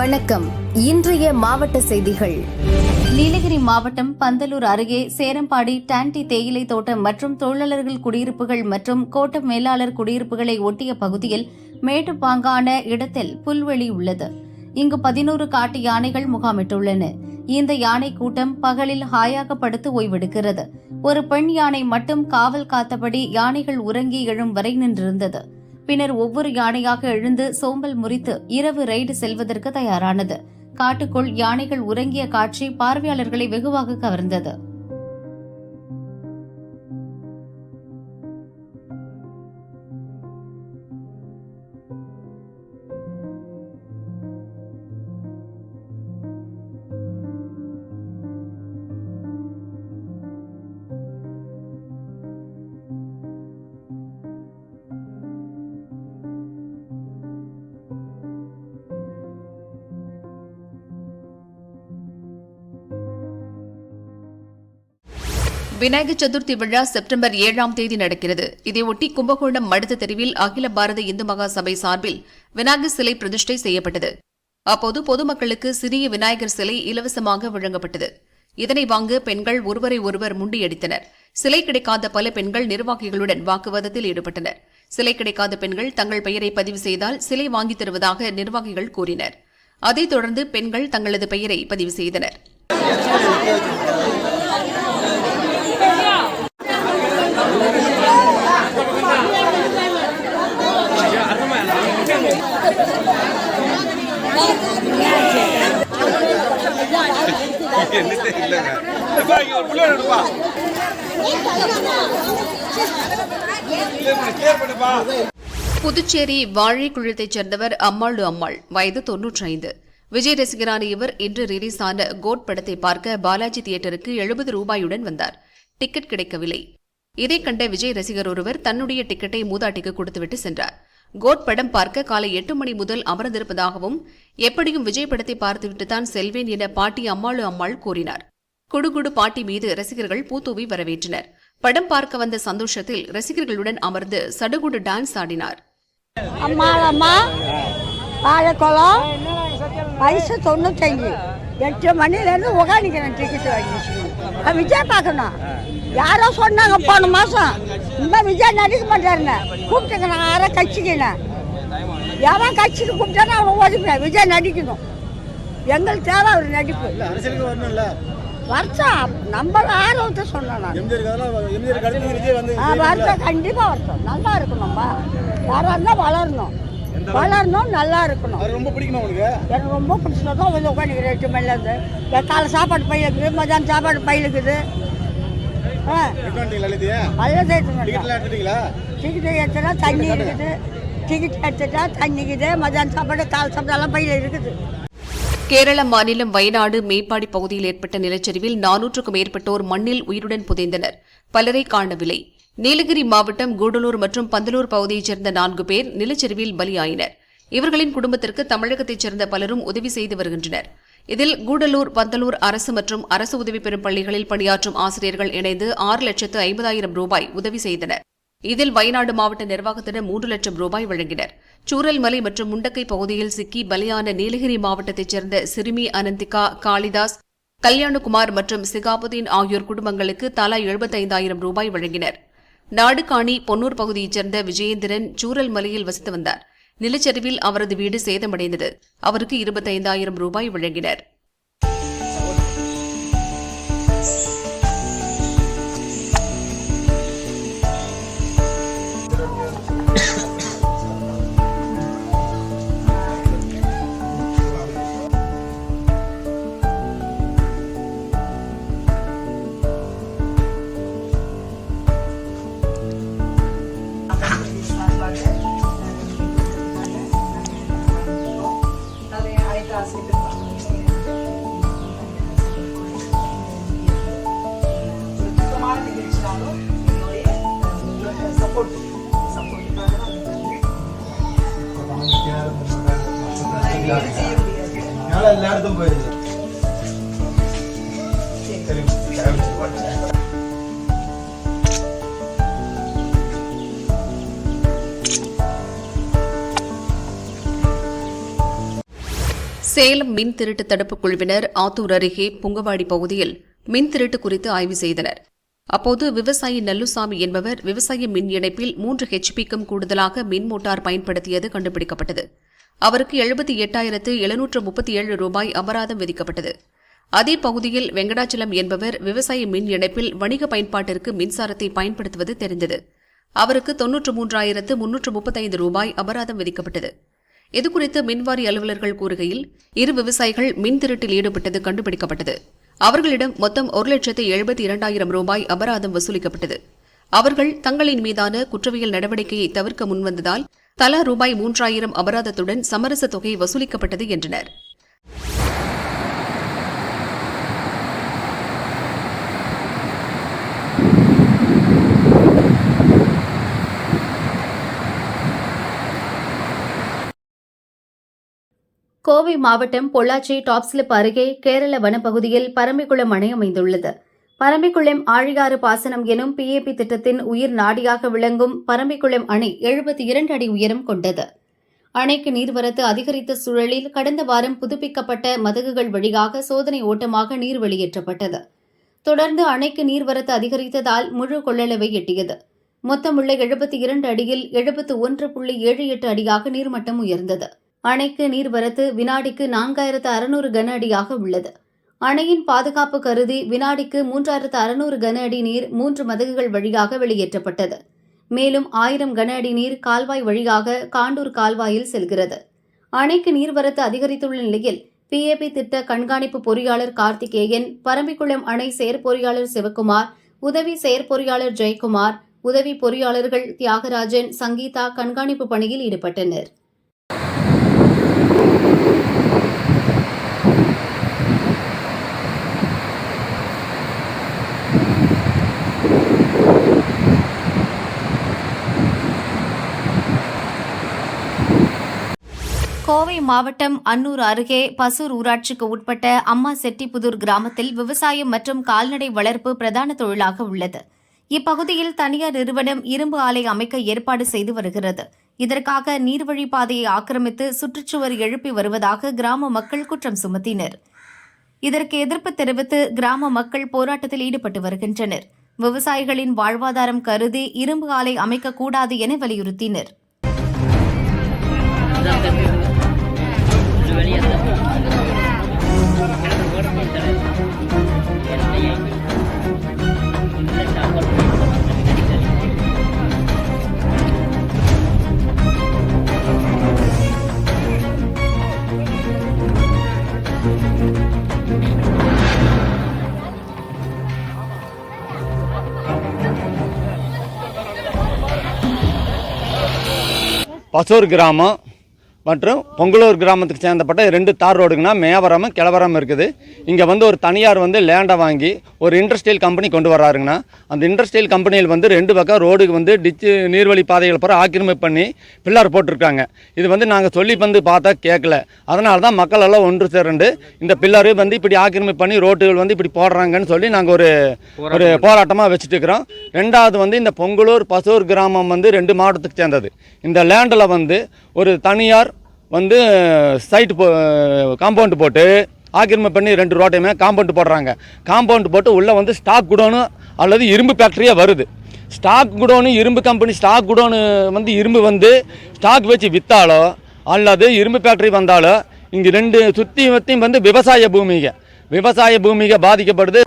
வணக்கம். இன்றைய மாவட்ட செய்திகள். நீலகிரி மாவட்டம் பந்தலூர் அருகே சேரம்பாடி டான்டி தேயிலை தோட்டம் மற்றும் தொழிலாளர்கள் குடியிருப்புகள் மற்றும் கோட்ட மேலாளர் குடியிருப்புகளை ஒட்டிய பகுதியில் மேட்டுப்பாங்கான இடத்தில் புல்வெளி உள்ளது. இங்கு பதினோரு காட்டு யானைகள் முகாமிட்டுள்ளன. இந்த யானை கூட்டம் பகலில் ஹாயாக படுத்து ஓய்வெடுக்கிறது. ஒரு பெண் யானை மட்டும் காவல் காத்தபடி யானைகள் உறங்கி எழும் வரை நின்றிருந்தது. பின்னர் ஒவ்வொரு யானையாக எழுந்து சோம்பல் முறித்து இரவு ரெய்டு செல்வதற்கு தயாரானது. காட்டுக்குள் யானைகள் உறங்கிய காட்சி பார்வையாளர்களை வெகுவாக கவர்ந்தது. விநாயகர் சதுர்த்தி விழா செப்டம்பர் ஏழாம் தேதி நடக்கிறது. இதையொட்டி கும்பகோணம் மடுத்த தெருவில் அகில பாரத இந்து மகா சபை சார்பில் விநாயகர் சிலை பிரதிஷ்டை செய்யப்பட்டது. அப்போது பொதுமக்களுக்கு சிறிய விநாயகர் சிலை இலவசமாக வழங்கப்பட்டது. இதனை வாங்க பெண்கள் ஒருவரை ஒருவர் முண்டியடித்தனர். சிலை கிடைக்காத பல பெண்கள் நிர்வாகிகளுடன் வாக்குவாதத்தில் ஈடுபட்டனர். சிலை கிடைக்காத பெண்கள் தங்கள் பெயரை பதிவு செய்தால் சிலை வாங்கித் தருவதாக நிர்வாகிகள் கூறினர். அதைத் தொடர்ந்து பெண்கள் தங்களது பெயரை பதிவு செய்தனர். புதுச்சேரி வாழைக்குளத்தைச் சேர்ந்தவர் அம்மாளு அம்மாள் வயது தொன்னூற்றி ஐந்து விஜய் ரசிகரான இவர் இன்று ரிலீஸ் ஆன கோட் படத்தை பார்க்க பாலாஜி தியேட்டருக்கு எழுபது ரூபாயுடன் வந்தார். டிக்கெட் கிடைக்கவில்லை. இதைக் கண்ட விஜய் ரசிகர் ஒருவர் தன்னுடைய டிக்கெட்டை மூதாட்டிக்கு கொடுத்துவிட்டு சென்றார். கோட் படம் பார்க்க காலை எட்டு மணி முதல் அமர்ந்திருப்பதாகவும் எப்படியும் விஜய் படத்தை பார்த்துவிட்டு தான் செல்வேன் என பாட்டி அம்மாளு அம்மாள் கூறினார். குடுகுடு பாட்டி மீது ரசிகர்கள் பூத்தூவி வரவேற்றனர். படம் பார்க்க வந்த சந்தோஷத்தில் ரசிகர்களுடன் அமர்ந்து சடுகுடு டான்ஸ் ஆடினார். அம்மாளம்மா வாழைக்குளம் வயசு தொண்ணூத்தஞ்சு எட்டு மணிலேருந்து உகாணிக்கிறேன் டிக்கெட் வாங்கி வச்சுக்கணும் விஜய் பார்க்கணும். யாரோ சொன்னாங்க போன மாதம் இந்த விஜய் நடிக்க மாட்டாருங்க கூப்பிட்டுங்க நான் யாரோ கட்சிக்கினேன். எவன் கட்சிக்கு கூப்பிட்டானோ அவன் ஒதுக்குறேன் விஜய் நடிக்கணும். எங்களுக்கு தேவை அவர் நடிப்பு. வருஷம் நம்ம ஆர்வத்தை ஆ, வருஷம் கண்டிப்பா வருஷம். நல்லா இருக்கணும்பா யாரா இருந்தா வளரணும். வளரணும் நல்லா இருக்கணும். ரொம்ப பிடிக்குமா உங்களுக்கு? எனக்கு ரொம்ப பிடிச்சதான் வந்து உட்காந்துக்கிறேன் எட்டு மணிலேருந்து காலை சாப்பாடு பையில் இருக்குது மதியானம் சாப்பாடு பையில் இருக்குது ஆ டிக்கெட் எடுத்துட்டா தண்ணி இருக்குது. டிக்கெட் எடுத்துட்டா தண்ணிக்குது மதியானம் சாப்பாடு காலை சாப்பாடு எல்லாம் பையில் இருக்குது. கேரள மாநிலம் வயநாடு மேப்பாடி பகுதியில் ஏற்பட்ட நிலச்சரிவில் நானூற்றுக்கும் மேற்பட்டோர் மண்ணில் உயிருடன் புதைந்தனர். பலரை காணவில்லை நீலகிரி மாவட்டம் கூடலூர் மற்றும் பந்தலூர் பகுதியைச் சேர்ந்த நான்கு பேர் நிலச்சரிவில் பலியாயினர். இவர்களின் குடும்பத்திற்கு தமிழகத்தைச் சேர்ந்த பலரும் உதவி செய்து வருகின்றனர். இதில் கூடலூர் பந்தலூர் அரசு மற்றும் அரசு உதவி பெறும் பள்ளிகளில் பணியாற்றும் ஆசிரியர்கள் இணைந்து ஆறு லட்சத்து ஐம்பதாயிரம் ரூபாய் உதவி செய்தனர். இதில் வயநாடு மாவட்ட நிர்வாகத்தினர் மூன்று லட்சம் ரூபாய் வழங்கினர். சூரல்மலை மற்றும் முண்டக்கை பகுதியில் சிக்கி பலியான நீலகிரி மாவட்டத்தைச் சேர்ந்த சிறுமி அனந்திகா காளிதாஸ் கல்யாணகுமார் மற்றும் சிகாபுதீன் ஆகியோர் குடும்பங்களுக்கு தலா எழுபத்தைந்தாயிரம் ரூபாய் வழங்கினர். நாடுகாணி பொன்னூர் பகுதியைச் சேர்ந்த விஜயேந்திரன் சூரல்மலையில் வசித்து வந்தார். நிலச்சரிவில் அவரது வீடு சேதமடைந்தது. அவருக்கு இருபத்தைந்தாயிரம் ரூபாய் வழங்கினர். எல்லாருக்கும் போயிருது. சேலம் மின் திருட்டு தடுப்புக் குழுவினர் ஆத்தூர் அருகே புங்கவாடி பகுதியில் மின் திருட்டு குறித்து ஆய்வு செய்தனர். அப்போது விவசாயி நல்லுசாமி என்பவர் விவசாய மின் இணைப்பில் மூன்று ஹெச்பிக்கும் கூடுதலாக மின் மோட்டார் பயன்படுத்தியது கண்டுபிடிக்கப்பட்டது. அவருக்கு எழுபத்தி எட்டாயிரத்து எழுநூற்று முப்பத்தி ஏழு ரூபாய் அபராதம் விதிக்கப்பட்டது. அதே பகுதியில் வெங்கடாச்சலம் என்பவர் விவசாய மின் இணைப்பில் வணிக பயன்பாட்டிற்கு மின்சாரத்தை பயன்படுத்துவது தெரிந்தது. அவருக்கு தொன்னூற்று மூன்றாயிரத்து முன்னூற்று முப்பத்தைந்து ரூபாய் அபராதம் விதிக்கப்பட்டது. இதுகுறித்து மின்வாரி அலுவலர்கள் கூறுகையில் இரு விவசாயிகள் மின் திருட்டில் ஈடுபட்டது கண்டுபிடிக்கப்பட்டது. அவர்களிடம் மொத்தம் ஒரு லட்சத்து எழுபத்தி இரண்டாயிரம் ரூபாய் அபராதம் வசூலிக்கப்பட்டது. அவர்கள் தங்களின் மீதான குற்றவியல் நடவடிக்கையை தவிர்க்க முன்வந்ததால் தலா ரூபாய் மூன்றாயிரம் அபராதத்துடன் சமரச தொகை வசூலிக்கப்பட்டது என்றனர். கோவை மாவட்டம் பொள்ளாச்சி டாப்ஸ்லிப் அருகே கேரள வனப்பகுதியில் பரம்பிக்குளம் அணை அமைந்துள்ளது பரம்பிக்குளம் ஆழியாறு பாசனம் எனும் பிஏபி திட்டத்தின் உயிர் நாடியாக விளங்கும் பரம்பிக்குளம் அணை எழுபத்தி இரண்டு அடி உயரம் கொண்டது. அணைக்கு நீர்வரத்து அதிகரித்த சூழலில் கடந்த வாரம் புதுப்பிக்கப்பட்ட மதகுகள் வழியாக சோதனை ஓட்டமாக நீர் வெளியேற்றப்பட்டது. தொடர்ந்து அணைக்கு நீர்வரத்து அதிகரித்ததால் முழு கொள்ளளவை எட்டியது. மொத்தமுள்ள எழுபத்தி இரண்டு அடியில் எழுபத்து ஒன்று புள்ளி ஏழு எட்டு அடியாக நீர்மட்டம் உயர்ந்தது. அணைக்கு நீர்வரத்து வினாடிக்கு நான்காயிரத்து அறுநூறு கன அடியாக உள்ளது. அணையின் பாதுகாப்பு கருதி வினாடிக்கு மூன்றாயிரத்து அறுநூறு கன அடி நீர் மூன்று மதகுகள் வழியாக வெளியேற்றப்பட்டது. மேலும் ஆயிரம் கன அடி நீர் கால்வாய் வழியாக காண்டூர் கால்வாயில் செல்கிறது. அணைக்கு நீர்வரத்து அதிகரித்துள்ள நிலையில் பிஏபி திட்ட கண்காணிப்பு பொறியாளர் கார்த்திகேயன் பரம்பிக்குளம் அணை செயற்பொறியாளர் சிவக்குமார் உதவி செயற்பொறியாளர் ஜெயக்குமார் உதவி பொறியாளர்கள் தியாகராஜன் சங்கீதா கண்காணிப்பு பணியில் ஈடுபட்டனர். கோவை மாவட்டம் அன்னூர் அருகே பசூர் ஊராட்சிக்கு உட்பட்ட அம்மா செட்டிப்புதூர் கிராமத்தில் விவசாயம் மற்றும் கால்நடை வளர்ப்பு பிரதான தொழிலாக உள்ளது. இப்பகுதியில் தனியார் நிறுவனம் இரும்பு ஆலை அமைக்க ஏற்பாடு செய்து வருகிறது. இதற்காக நீர்வழிப்பாதையை ஆக்கிரமித்து சுற்றுச்சுவர் எழுப்பி வருவதாக கிராம மக்கள் குற்றம் சுமத்தினர். இதற்கு எதிர்ப்பு தெரிவித்து கிராம மக்கள் போராட்டத்தில் ஈடுபட்டு வருகின்றனர். விவசாயிகளின் வாழ்வாதாரம் கருதி இரும்பு ஆலை அமைக்கக்கூடாது என வலியுறுத்தினர். பசூர் கிராமம் மற்றும் பொங்கலூர் கிராமத்துக்கு சேர்ந்தப்பட்ட ரெண்டு தார் ரோடுங்கன்னா மேவரம் கிளவரம் இருக்குது. இங்கே வந்து ஒரு தனியார் வந்து லேண்டை வாங்கி ஒரு இண்டஸ்ட்ரியல் கம்பெனி கொண்டு வர்றாருங்கண்ணா. அந்த இண்டஸ்ட்ரியல் கம்பெனியில் வந்து ரெண்டு பக்கம் ரோடுக்கு வந்து டிச்சு நீர்வழி பாதைகள் பூரா ஆக்கிரமிப்பு பண்ணி பில்லர் போட்டிருக்காங்க. இது வந்து நாங்கள் சொல்லி வந்து பார்த்தா கேட்கல அதனால தான் மக்கள் எல்லாம் ஒன்று திரண்டு இந்த பில்லரு வந்து இப்படி ஆக்கிரமிப்பு பண்ணி ரோட்டுகள் வந்து இப்படி போடுறாங்கன்னு சொல்லி நாங்கள் ஒரு ஒரு போராட்டமாக வச்சுட்டு இருக்கிறோம். ரெண்டாவது வந்து இந்த பொங்கலூர் பசூர் கிராமம் வந்து ரெண்டு மாவட்டத்துக்கு சேர்ந்தது. இந்த லேண்டில் வந்து ஒரு தனியார் வந்து சைட்டு போ காம்பவுண்டு போட்டு ஆக்கிரமிப்பு பண்ணி ரெண்டு ரோட்டையுமே காம்பவுண்டு போடுறாங்க. காம்பவுண்டு போட்டு உள்ளே வந்து ஸ்டாக் குடோனு அல்லது இரும்பு ஃபேக்ட்ரியாக வருது. ஸ்டாக் குடோனு இரும்பு கம்பெனி ஸ்டாக் குடோனு வந்து இரும்பு வந்து ஸ்டாக் வச்சு விற்றாலோ அல்லது இரும்பு ஃபேக்ட்ரி வந்தாலோ இங்கே ரெண்டு சுற்றி வத்தியும் வந்து விவசாய பூமிக. விவசாய பூமிக பாதிக்கப்படுது.